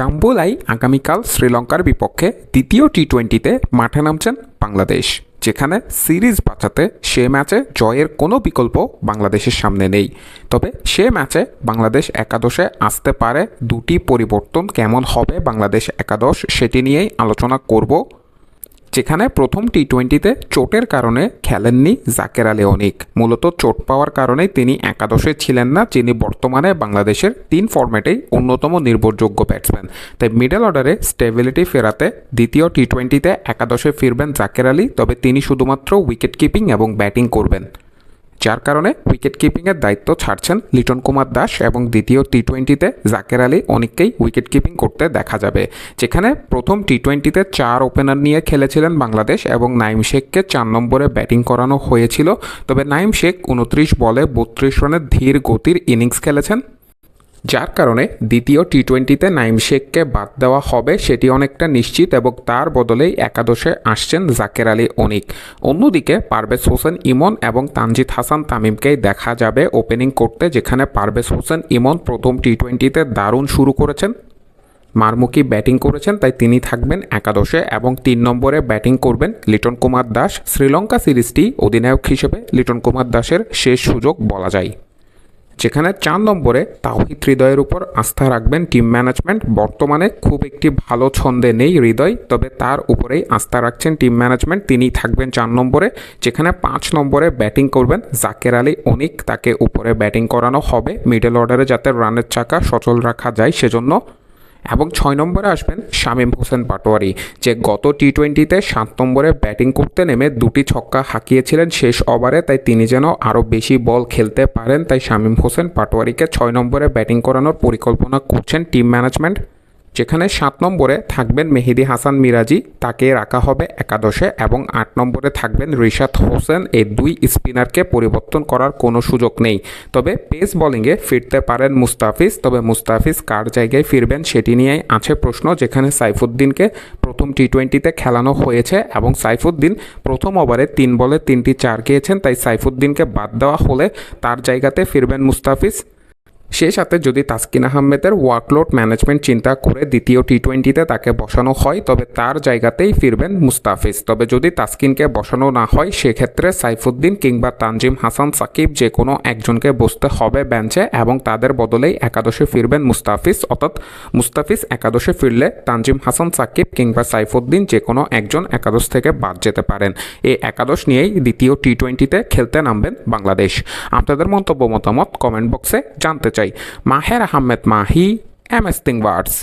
টাম্বুলাই আগামীকাল শ্রীলঙ্কার বিপক্ষে দ্বিতীয় টি টোয়েন্টিতে মাঠে নামছেন বাংলাদেশ, যেখানে সিরিজ বাঁচাতে সে ম্যাচে জয়ের কোনো বিকল্প বাংলাদেশের সামনে নেই। তবে সে ম্যাচে বাংলাদেশ একাদশে আসতে পারে, দুটি পরিবর্তন কেমন হবে বাংলাদেশ একাদশ সেটি নিয়েই আলোচনা করব যেখানে প্রথম টি টোয়েন্টিতে চোটের কারণে খেলেননি জাকের আলী অনিক। মূলত চোট পাওয়ার কারণে তিনি একাদশে ছিলেন না, যিনি বর্তমানে বাংলাদেশের তিন ফর্ম্যাটেই অন্যতম নির্ভরযোগ্য ব্যাটসম্যান তাই মিডল অর্ডারে স্টেবিলিটি ফেরাতে দ্বিতীয় টি টোয়েন্টিতে একাদশে ফিরবেন জাকের আলী, তবে তিনি শুধুমাত্র উইকেট কিপিং এবং ব্যাটিং করবেন। যার কারণে উইকেট কিপিংয়ের দায়িত্ব ছাড়ছেন লিটন কুমার দাস এবং দ্বিতীয় টি টোয়েন্টিতে জাকের আলী অনেককেই উইকেট কিপিং করতে দেখা যাবে, যেখানে প্রথম টি টোয়েন্টিতে চার ওপেনার নিয়ে খেলেছিলেন বাংলাদেশ এবং নাইম শেখকে চার নম্বরে ব্যাটিং করানো হয়েছিল। তবে নাইম শেখ উনত্রিশ বলে বত্রিশ রানের ধীর গতির ইনিংস খেলেছেন। যার কারণে দ্বিতীয় টি টোয়েন্টিতে নাইম শেখকে বাদ দেওয়া হবে সেটি অনেকটা নিশ্চিত এবং তার বদলেই একাদশে আসছেন জাকের আলী অনিক। অন্যদিকে পারভেজ হোসেন ইমন এবং তানজিদ হাসান তামিমকেই দেখা যাবে ওপেনিং করতে যেখানে পারভেজ হোসেন ইমন প্রথম টি টোয়েন্টিতে দারুণ শুরু করেছেন, মারমুখী ব্যাটিং করেছেন, তাই তিনি থাকবেন একাদশে এবং তিন নম্বরে ব্যাটিং করবেন লিটন কুমার দাস। শ্রীলঙ্কা সিরিজটি অধিনায়ক হিসেবে লিটন কুমার দাসের শেষ সুযোগ বলা যায়। যেখানে চার নম্বরে তাওহিদ হৃদয়ের উপর আস্থা রাখবেন টিম ম্যানেজমেন্ট বর্তমানে খুব একটি ভালো ছন্দে নেই হৃদয়, তবে তার উপরেই আস্থা রাখছেন টিম ম্যানেজমেন্ট তিনি থাকবেন চার নম্বরে, যেখানে পাঁচ নম্বরে ব্যাটিং করবেন। জাকের আলী অনিক তাকে উপরে ব্যাটিং করানো হবে। মিডল অর্ডারে যাতে রানের চাকা সচল রাখা যায় সেজন্য এবং ছয় নম্বরে আসবেন শামীম হোসেন পাটোয়ারি, যে গত টি টোয়েন্টিতে সাত নম্বরে ব্যাটিং করতে নেমে দুটি ছক্কা হাঁকিয়েছিলেন শেষ ওভারে, তাই তিনি যেন আরও বেশি বল খেলতে পারেন। তাই শামীম হোসেন পাটোয়ারিকে ছয় নম্বরে ব্যাটিং করানোর পরিকল্পনা করছেন টিম ম্যানেজমেন্ট। যেখানে সাত নম্বরে থাকবেন মেহেদি হাসান মিরাজি, তাকে রাখা হবে একাদশে এবং আট নম্বরে থাকবেন রিশাদ হোসেন। এই দুই স্পিনারকে পরিবর্তন করার কোনো সুযোগ নেই। তবে পেস বোলিংয়ে ফিরতে পারেন মুস্তাফিজ, তবে মুস্তাফিজ কার জায়গায় ফিরবেন সেটি নিয়েই আছে প্রশ্ন, যেখানে সাইফুদ্দিনকে প্রথম টি টোয়েন্টিতে খেলানো হয়েছে এবং সাইফুদ্দিন প্রথম ওভারে তিন বলে তিনটি চার খেয়েছেন, তাই সাইফুদ্দিনকে বাদ দেওয়া হলে তার জায়গাতে ফিরবেন মুস্তাফিজ। সেই সাথে যদি তাসকিন আহমেদের ওয়ার্কলোড ম্যানেজমেন্ট চিন্তা করে দ্বিতীয় টি টোয়েন্টিতে তাকে বসানো হয়, তবে তার জায়গাতেই ফিরবেন মুস্তাফিজ। তবে যদি তাসকিনকে বসানো না হয়, সেক্ষেত্রে সাইফুদ্দিন কিংবা তানজিম হাসান, সাকিব যে কোনো একজনকে বসতে হবে বেঞ্চে এবং তাদের বদলেই একাদশে ফিরবেন মুস্তাফিজ। অর্থাৎ মুস্তাফিজ একাদশে ফিরলে তানজিম হাসান, সাকিব কিংবা সাইফুদ্দিন যে কোনো একজন একাদশ থেকে বাদ যেতে পারেন। এই একাদশ নিয়েই দ্বিতীয় টি টোয়েন্টিতে খেলতে নামবেন বাংলাদেশ। আপনাদের মন্তব্য, মতামত কমেন্ট বক্সে জানতে চাই Maher Ahmed Mahi M S words